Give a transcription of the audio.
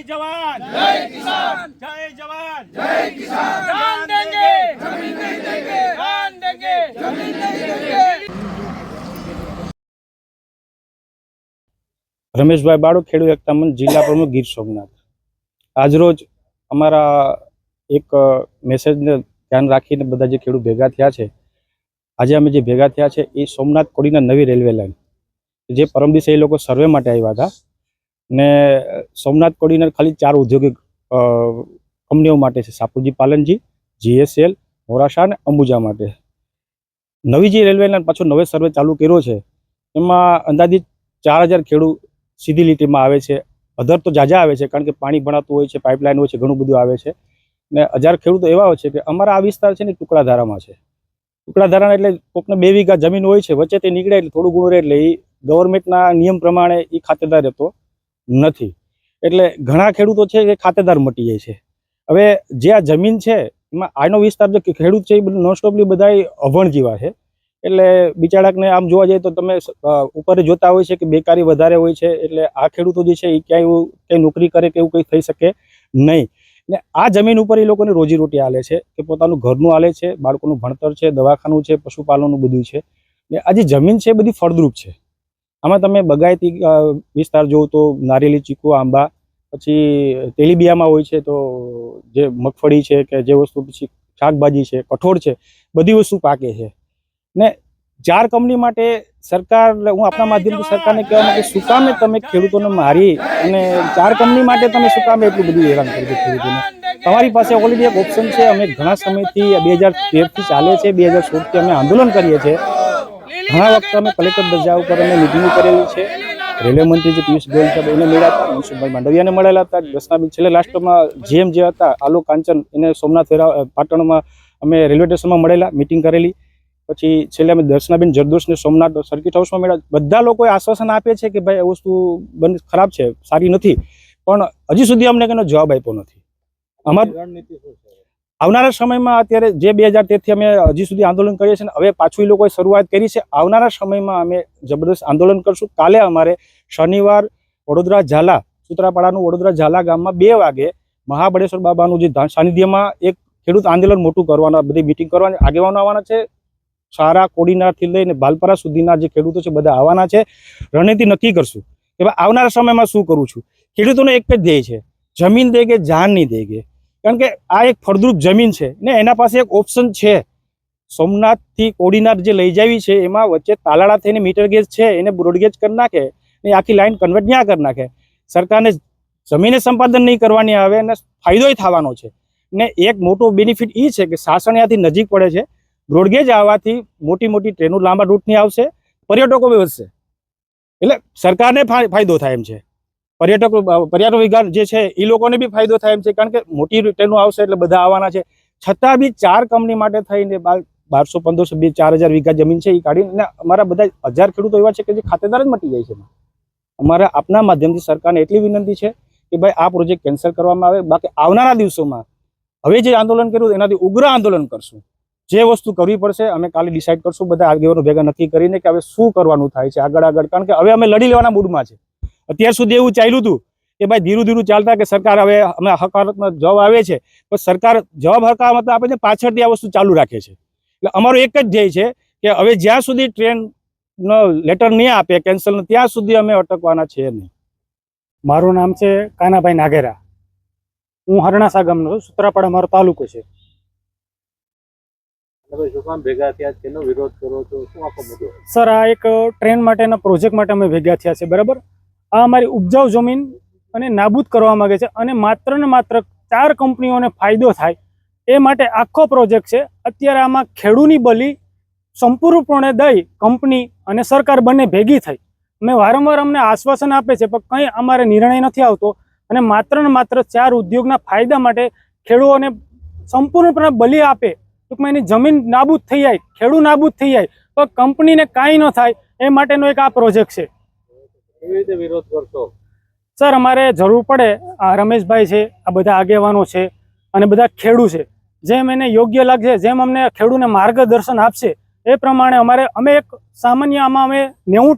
જય જવાન. જય કિસાન. જય જવાન. જય કિસાન. જાન દેંગે. જમીન નહીં દેંગે. જાન દેંગે. જમીન નહીં રમેશભાઈ બાળો ખેડૂત એકતા મંચ જિલ્લા પ્રમુખ ગીર સોમનાથ. આજરોજ અમારા એક મેસેજને ધ્યાન રાખીને બધા જે ખેડૂત ભેગા થયા છે આજે અમે જે ભેગા થયા છે એ સોમનાથ કોડીના નવી રેલવે લાઇન જે પરમ દિવસે એ લોકો સર્વે માટે આવ્યા હતા. ને, સોમનાથ કોડીના ખાલી ચાર ઔદ્યોગિક કંપનીઓ માટે છે. સાપુજી પાલનજી, જીએસએલ, મોરાશા અને અંબુજા માટે. નવી જે રેલવે લાઇન પાછો નવે સર્વે ચાલુ કર્યો છે. એમાં અંદાજિત ચાર હજાર ખેડૂત સીધી લીટીમાં આવે છે. અધર તો જાજા આવે છે કારણ કે પાણી ભણાતું હોય છે, પાઇપલાઇન હોય છે, ઘણું બધું આવે છે. ને હજાર ખેડૂતો એવા હોય છે કે અમારા આ વિસ્તાર છે ને ટુકડાધારામાં છે. ટુકડાધારાના એટલે કોકને બે વીઘા જમીન હોય છે વચ્ચે તે નીકળે એટલે થોડું ઘણું રહે એટલે એ ગવર્મેન્ટના નિયમ પ્રમાણે એ ખાતેદાર રહેતો નથી. એટલે ઘણા ખેડૂતો છે એ ખાતેદાર મટી જાય છે. હવે જે આ જમીન છે, એમાં આનો વિસ્તાર જે ખેડૂત છે, એ બધું નોનસ્ટોપલી બધા અભણ જીવા છે. એટલે બિચારાકને આમ જોવા જઈએ તો તમે ઉપર જોતા હોય છે કે બેકારી વધારે હોય છે, એટલે આ ખેડૂતો જે છે, એ ક્યાંય એવું કંઈ નોકરી કરે કે એવું કંઈ થઈ શકે નહીં. ને આ જમીન ઉપર એ લોકોને રોજીરોટી આલે છે કે પોતાનું ઘરનું આલે છે, બાળકોનું ભણતર છે, દવાખાનું છે, પશુપાલનનું બધું છે. ને આ જે જમીન છે, એ બધી ફળદ્રુપ છે. આમાં તમે બગાયતી વિસ્તાર જોવો તો નારિયેલી, ચીકુ, આંબા, પછી તેલીબિયામાં હોય છે તો જે મગફળી છે કે જે વસ્તુ, પછી શાકભાજી છે, કઠોળ છે, બધી વસ્તુ પાકે છે. ને ચાર કંપની માટે સરકાર, હું આપણા માધ્યમથી સરકારને કહેવા માંગુ શું કામે તમે ખેડૂતોને મારી અને ચાર કંપની માટે તમે શું કામે એટલું બધું હેરાન કરી દો ખેડૂતોને તમારી પાસે ઓલરેડી એક ઓપ્શન છે, અમે ઘણા સમયથી, બે હજાર તેરથી ચાલે છે, બે હજાર સોળથી અમે આંદોલન કરીએ છીએ. ઘણા વખત અમે કલેક્ટર દરજા ઉપર અમે મિટિંગ કરેલી છે. રેલવે મંત્રી જે પિયુષ ગોયલ સાહેબ એને મળ્યા હતા મનસુખભાઈ માંડવિયાને મળેલા હતા. દસનાબેન છેલ્લે લાસ્ટમાં જેમ જે હતા આલોક કાંચન, એને સોમનાથ પાટણમાં અમે રેલવે સ્ટેશનમાં મળેલા મિટિંગ કરેલી. પછી છેલ્લે અમે દર્શનાબેન જરદોશને સોમનાથ સર્કિટ હાઉસમાં મળ્યા. બધા લોકોએ આશ્વાસન આપે છે કે ભાઈ, આ વસ્તુ બંધ ખરાબ છે, સારી નથી. પણ હજી સુધી અમને એનો જવાબ આપ્યો નથી. અમાર આવનારા સમયમાં અત્યારે જે બે હજાર તેરથી અમે હજી સુધી આંદોલન કરીએ છીએ હવે પાછું એ લોકોએ શરૂઆત કરી છે. આવનારા સમયમાં અમે જબરદસ્ત આંદોલન કરશું. કાલે અમારે શનિવાર વડોદરા ઝાલા, સુત્રાપાડાનું વડોદરા ઝાલા ગામમાં બે વાગે મહાબળેશ્વર બાબાનું જે સાનિધ્યમાં એક ખેડૂત આંદોલન મોટું કરવાના, બધી મિટિંગ કરવાની, આગેવાનો આવવાના છે. સારા કોડીનારથી લઈને બાલપરા સુધીના જે ખેડૂતો છે બધા આવવાના છે. રણનીતિ નક્કી કરશું. કે ભાઈ આવનારા સમયમાં શું કરું છું? ખેડૂતોને એક જ ધ્યેય છે. જમીન દેગે જાન નહીં દેગે કારણ કે આ એક ફળદ્રુપ જમીન છે ને એના પાસે એક ઓપ્શન છે. સોમનાથથી કોડીનાર જે લઈ જવી છે, એમાં વચ્ચે તાલાળા થઈને મીટર ગેજ છે, એને બ્રોડગેજ કરી નાખે ને આખી લાઈન કન્વર્ટ ન્યા કરી નાખે. સરકારને જમીને સંપાદન નહીં કરવાની આવે અને ફાયદોય થવાનો છે. ને એક મોટો બેનિફિટ એ છે કે સાસણિયાથી નજીક પડે છે. બ્રોડગેજ આવવાથી મોટી મોટી ટ્રેનો લાંબા રૂટની આવશે, પર્યટકો બી વધશે. એટલે સરકારને ફાયદો થાય એમ છે. પર્યટકો પર્યટન વિભાગ જે છે એ લોકોને બી ફાયદો થાય એમ છે, કારણ કે મોટી ટ્રેનો આવશે એટલે બધા આવવાના છે. છતાં બી ચાર કંપની માટે થઈને બારસો, પંદરસો, બે, ચાર હજાર વીઘા જમીન છે એ કાઢીને અમારા બધા હજાર ખેડૂતો એવા છે કે જે ખાતેદાર જ મટી જાય છે અમારા આપના માધ્યમથી સરકારને એટલી વિનંતી છે કે ભાઈ આ પ્રોજેક્ટ કેન્સલ કરવામાં આવે. બાકી આવનારા દિવસોમાં હવે જે આંદોલન કર્યું એનાથી ઉગ્ર આંદોલન કરશું. જે વસ્તુ કરવી પડશે, અમે કાલે ડિસાઇડ કરશું, બધા આગેવાનો ભેગા નક્કી કરીને કે હવે શું કરવાનું થાય છે આગળ આગળ. કારણ કે હવે અમે લડી લેવાના મૂડમાં છે. અત્યાર સુધી એવું ચાલ્યું હતું કે ભાઈ ધીરું ધીરું ચાલતા કે સરકાર હવે અમે હકારાત્મક જવાબ આવે છે પણ સરકાર જવાબ હકારાત્મક આપે છે પાછળથી આ વસ્તુ ચાલુ રાખે છે. એટલે અમારો એક જ ધ્યેય છે કે હવે જ્યાં સુધી ટ્રેનનો લેટર નહીં આપે કેન્સલ ત્યાં સુધી અમે અટકવાના છે નહીં. મારું નામ છે કાનાભાઈ નાગેરા. હું હરણાસા ગામનો છું સુત્રાપાડા મારો તાલુકો છે. શું કામ ભેગા થયા છે? કેનો વિરોધ કરો છો? શું આખો સર આ એક ટ્રેન માટેના પ્રોજેક્ટ માટે અમે ભેગા થયા છે બરાબર? આ અમારી ઉપજાઉ જમીન અને નાબૂદ કરવા માગે છે અને માત્ર ને માત્ર ચાર કંપનીઓને ફાયદો થાય એ માટે આખો પ્રોજેક્ટ છે. અત્યારે આમાં ખેડૂની બલી, સંપૂર્ણપણે દઈ કંપની અને સરકાર બંને ભેગી થઈ. મેં વારંવાર અમને આશ્વાસન આપે છે, પણ કંઈ અમારે નિર્ણય નથી આવતો અને માત્ર ને માત્ર ચાર ઉદ્યોગના ફાયદા માટે ખેડૂતોને સંપૂર્ણપણે બલી આપે. ટૂંકમાં એની જમીન નાબૂદ થઈ જાય, ખેડૂ નાબૂદ થઈ જાય તો કંપનીને કાંઈ ન થાય એ માટેનો એક આ પ્રોજેક્ટ છે. રીતે વિરોધ કરશો? સર, અમારે જરૂર પડે, આ રમેશભાઈ છે, આ બધા આગેવાનો છે, અને બધા ખેડૂ છે. જેમ એને યોગ્ય લાગશે, જેમ અમને ખેડૂતને માર્ગદર્શન આપશે, એ પ્રમાણે અમારે, અમે એક સામાન્ય, આમાં અમે નેવું